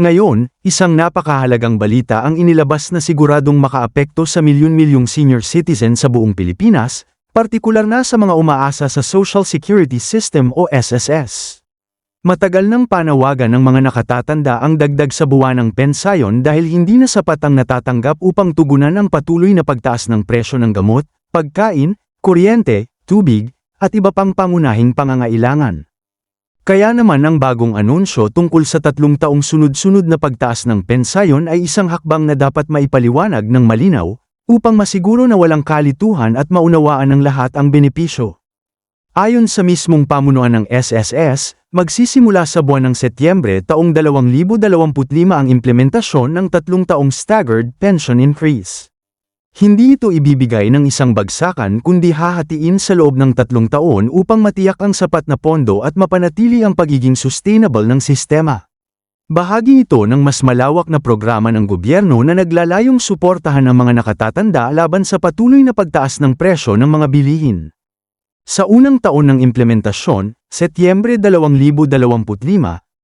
Ngayon, isang napakahalagang balita ang inilabas na siguradong makaapekto sa milyon-milyong senior citizen sa buong Pilipinas, partikular na sa mga umaasa sa Social Security System o SSS. Matagal nang panawagan ng mga nakatatanda ang dagdag sa buwanang pensayon dahil hindi na sapat ang natatanggap upang tugunan ang patuloy na pagtaas ng presyo ng gamot, pagkain, kuryente, tubig, at iba pang pangunahing pangangailangan. Kaya naman ang bagong anunsyo tungkol sa tatlong taong sunod-sunod na pagtaas ng pensayon ay isang hakbang na dapat maipaliwanag ng malinaw, upang masiguro na walang kalituhan at maunawaan ng lahat ang benepisyo. Ayon sa mismong pamunuan ng SSS, magsisimula sa buwan ng Setyembre taong 2025 ang implementasyon ng tatlong taong staggered pension increase. Hindi ito ibibigay ng isang bagsakan kundi hahatiin sa loob ng tatlong taon upang matiyak ang sapat na pondo at mapanatili ang pagiging sustainable ng sistema. Bahagi ito ng mas malawak na programa ng gobyerno na naglalayong suportahan ang mga nakatatanda laban sa patuloy na pagtaas ng presyo ng mga bilihin. Sa unang taon ng implementasyon, Setyembre 2025,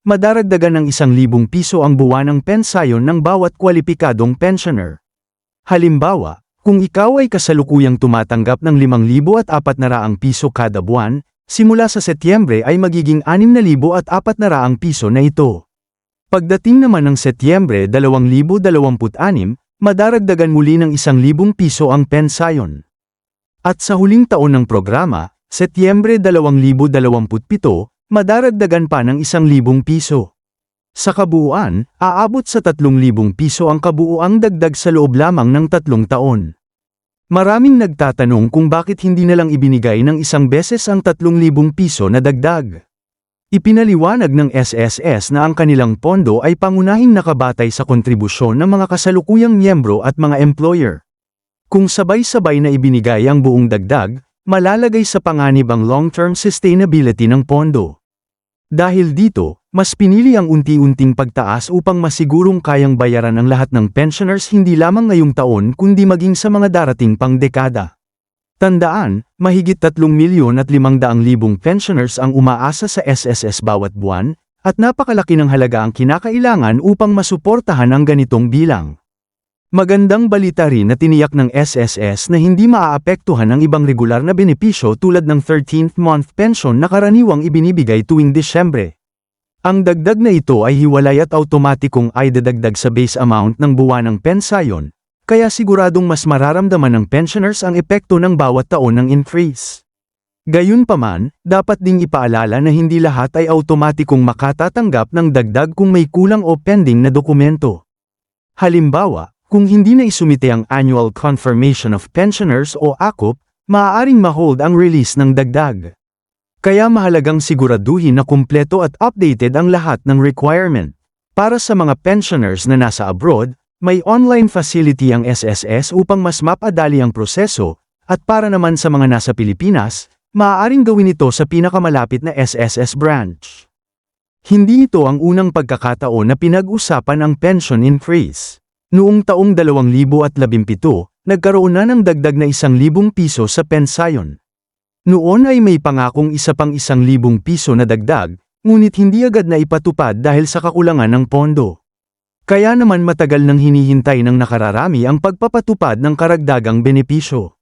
madaragdagan ng isang libong piso ang buwanang pensayon ng bawat kwalipikadong pensioner. Halimbawa, kung ikaw ay kasalukuyang tumatanggap ng 5,400 piso kada buwan, simula sa Setyembre ay magiging 6,400 piso na ito. Pagdating naman ng Setyembre 2026, madaragdagan muli ng 1,000 piso ang pensayon. At sa huling taon ng programa, Setyembre 2027, madaragdagan pa ng 1,000 piso. Sa kabuuan, aabot sa 3,000 piso ang kabuuang dagdag sa loob lamang ng tatlong taon. Maraming nagtatanong kung bakit hindi na lang ibinigay ng isang beses ang 3,000 piso na dagdag. Ipinaliwanag ng SSS na ang kanilang pondo ay pangunahing nakabatay sa kontribusyon ng mga kasalukuyang miyembro at mga employer. Kung sabay-sabay na ibinigay ang buong dagdag, malalagay sa panganib ang long-term sustainability ng pondo. Dahil dito, mas pinili ang unti-unting pagtaas upang masigurong kayang bayaran ang lahat ng pensioners hindi lamang ngayong taon kundi maging sa mga darating pang dekada. Tandaan, mahigit 3 milyon at 500 libong pensioners ang umaasa sa SSS bawat buwan, at napakalaki ng halaga ang kinakailangan upang masuportahan ang ganitong bilang. Magandang balita rin na tiniyak ng SSS na hindi maaapektuhan ang ibang regular na benepisyo tulad ng 13th month pension na karaniwang ibinibigay tuwing Disyembre. Ang dagdag na ito ay hiwalay at automatikong ay dadagdag sa base amount ng buwanang pensayon, kaya siguradong mas mararamdaman ng pensioners ang epekto ng bawat taon ng increase. Gayunpaman, dapat ding ipaalala na hindi lahat ay automatikong makatatanggap ng dagdag kung may kulang o pending na dokumento. Halimbawa, kung hindi na isumite ang Annual Confirmation of Pensioners o ACOP, maaaring mahold ang release ng dagdag. Kaya mahalagang siguraduhin na kumpleto at updated ang lahat ng requirement. Para sa mga pensioners na nasa abroad, may online facility ang SSS upang mas mapadali ang proseso, at para naman sa mga nasa Pilipinas, maaaring gawin ito sa pinakamalapit na SSS branch. Hindi ito ang unang pagkakataon na pinag-usapan ang pension increase. Noong taong 2017, nagkaroon na ng dagdag na isang libong piso sa pensayon. Noon ay may pangakong isa pang isang libong piso na dagdag, ngunit hindi agad na ipatupad dahil sa kakulangan ng pondo. Kaya naman matagal nang hinihintay ng nakararami ang pagpapatupad ng karagdagang benepisyo.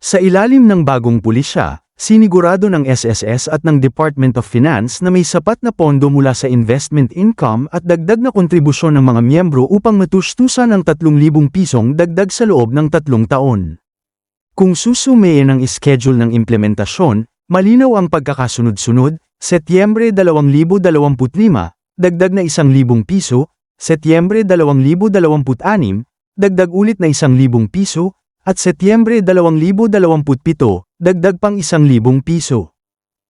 Sa ilalim ng bagong pulisya, Sinigurado ng SSS at ng Department of Finance na may sapat na pondo mula sa investment income at dagdag na kontribusyon ng mga miyembro upang matustusan ang 3,000 pisong dagdag sa loob ng tatlong taon. Kung susumayin ang schedule ng implementasyon, malinaw ang pagkakasunod-sunod, Setyembre 2025, dagdag na 1,000 piso, Setyembre 2026, dagdag ulit na 1,000 piso, at Setyembre 2027, dagdag pang isang libong piso.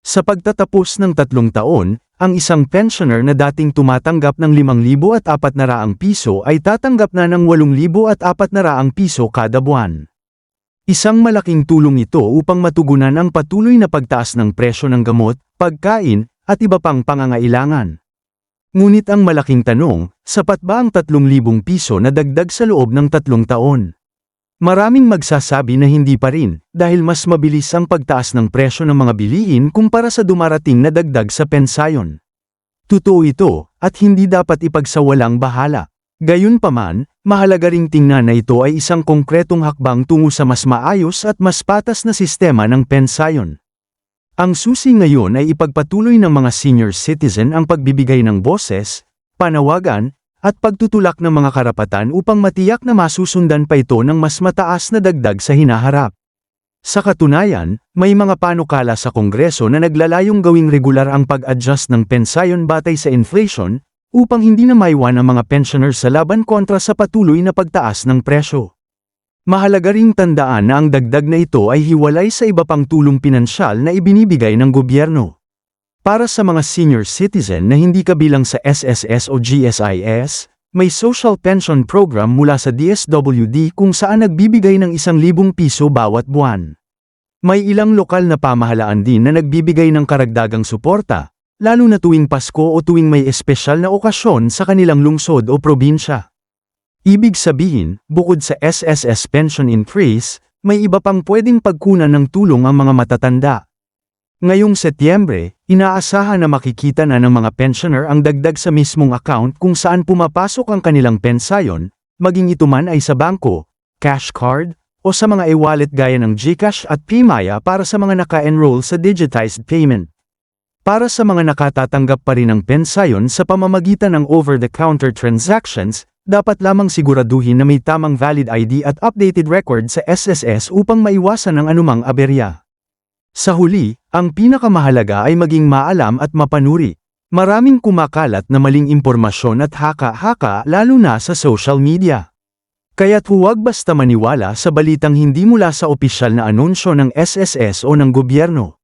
Sa pagtatapos ng tatlong taon, ang isang pensioner na dating tumatanggap ng 5,400 piso ay tatanggap na ng 8,400 piso kada buwan. Isang malaking tulong ito upang matugunan ang patuloy na pagtaas ng presyo ng gamot, pagkain, at iba pang pangangailangan. Ngunit ang malaking tanong, sapat ba ang 3,000 piso na dagdag sa loob ng tatlong taon? Maraming magsasabi na hindi pa rin, dahil mas mabilis ang pagtaas ng presyo ng mga bilihin kumpara sa dumarating na dagdag sa pensayon. Totoo ito, at hindi dapat ipagsawalang bahala. Gayunpaman, mahalaga ring tingnan na ito ay isang konkretong hakbang tungo sa mas maayos at mas patas na sistema ng pensayon. Ang susi ngayon ay ipagpatuloy ng mga senior citizen ang pagbibigay ng boses, panawagan, at pagtutulak ng mga karapatan upang matiyak na masusundan pa ito ng mas mataas na dagdag sa hinaharap. Sa katunayan, may mga panukala sa Kongreso na naglalayong gawing regular ang pag-adjust ng pensayon batay sa inflation, upang hindi na maiwan ang mga pensioners sa laban kontra sa patuloy na pagtaas ng presyo. Mahalaga ring tandaan na ang dagdag na ito ay hiwalay sa iba pang tulong pinansyal na ibinibigay ng gobyerno. Para sa mga senior citizen na hindi kabilang sa SSS o GSIS, may social pension program mula sa DSWD kung saan nagbibigay ng isang libong piso bawat buwan. May ilang lokal na pamahalaan din na nagbibigay ng karagdagang suporta, lalo na tuwing Pasko o tuwing may espesyal na okasyon sa kanilang lungsod o probinsya. Ibig sabihin, bukod sa SSS pension increase, may iba pang pwedeng pagkunan ng tulong ang mga matatanda. Ngayong Setyembre, inaasahan na makikita na ng mga pensioner ang dagdag sa mismong account kung saan pumapasok ang kanilang pensayon, maging ito man ay sa bangko, cash card, o sa mga e-wallet gaya ng GCash at PMaya para sa mga naka-enroll sa digitized payment. Para sa mga nakatatanggap pa rin ng pensayon sa pamamagitan ng over-the-counter transactions, dapat lamang siguraduhin na may tamang valid ID at updated record sa SSS upang maiwasan ang anumang aberya. Sa huli, ang pinakamahalaga ay maging maalam at mapanuri. Maraming kumakalat na maling impormasyon at haka-haka lalo na sa social media. Kaya't huwag basta maniwala sa balitang hindi mula sa opisyal na anunsyo ng SSS o ng gobyerno.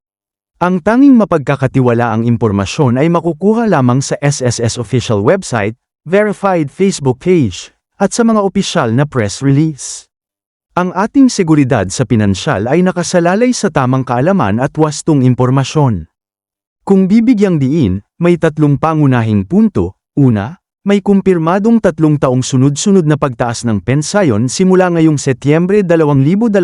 Ang tanging mapagkakatiwala ang impormasyon ay makukuha lamang sa SSS official website, verified Facebook page, at sa mga opisyal na press release. Ang ating seguridad sa pinansyal ay nakasalalay sa tamang kaalaman at wastong impormasyon. Kung bibigyang diin, may tatlong pangunahing punto. Una, may kumpirmadong tatlong taong sunod-sunod na pagtaas ng pensayon simula ngayong Setyembre 2025.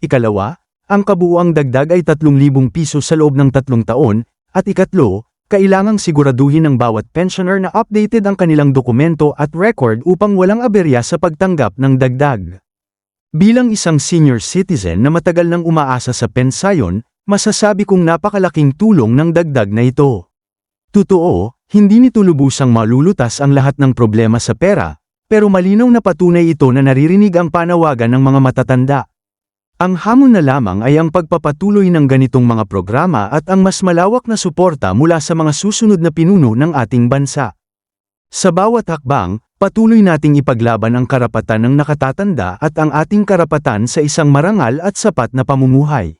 Ikalawa, ang kabuuang dagdag ay 3,000 piso sa loob ng tatlong taon. At ikatlo, kailangang siguraduhin ng bawat pensioner na updated ang kanilang dokumento at record upang walang aberya sa pagtanggap ng dagdag. Bilang isang senior citizen na matagal nang umaasa sa pensayon, masasabi kong napakalaking tulong ng dagdag na ito. Totoo, hindi nito lubusang malulutas ang lahat ng problema sa pera, pero malinaw na patunay ito na naririnig ang panawagan ng mga matatanda. Ang hamon na lamang ay ang pagpapatuloy ng ganitong mga programa at ang mas malawak na suporta mula sa mga susunod na pinuno ng ating bansa. Sa bawat hakbang, patuloy nating ipaglaban ang karapatan ng nakatatanda at ang ating karapatan sa isang marangal at sapat na pamumuhay.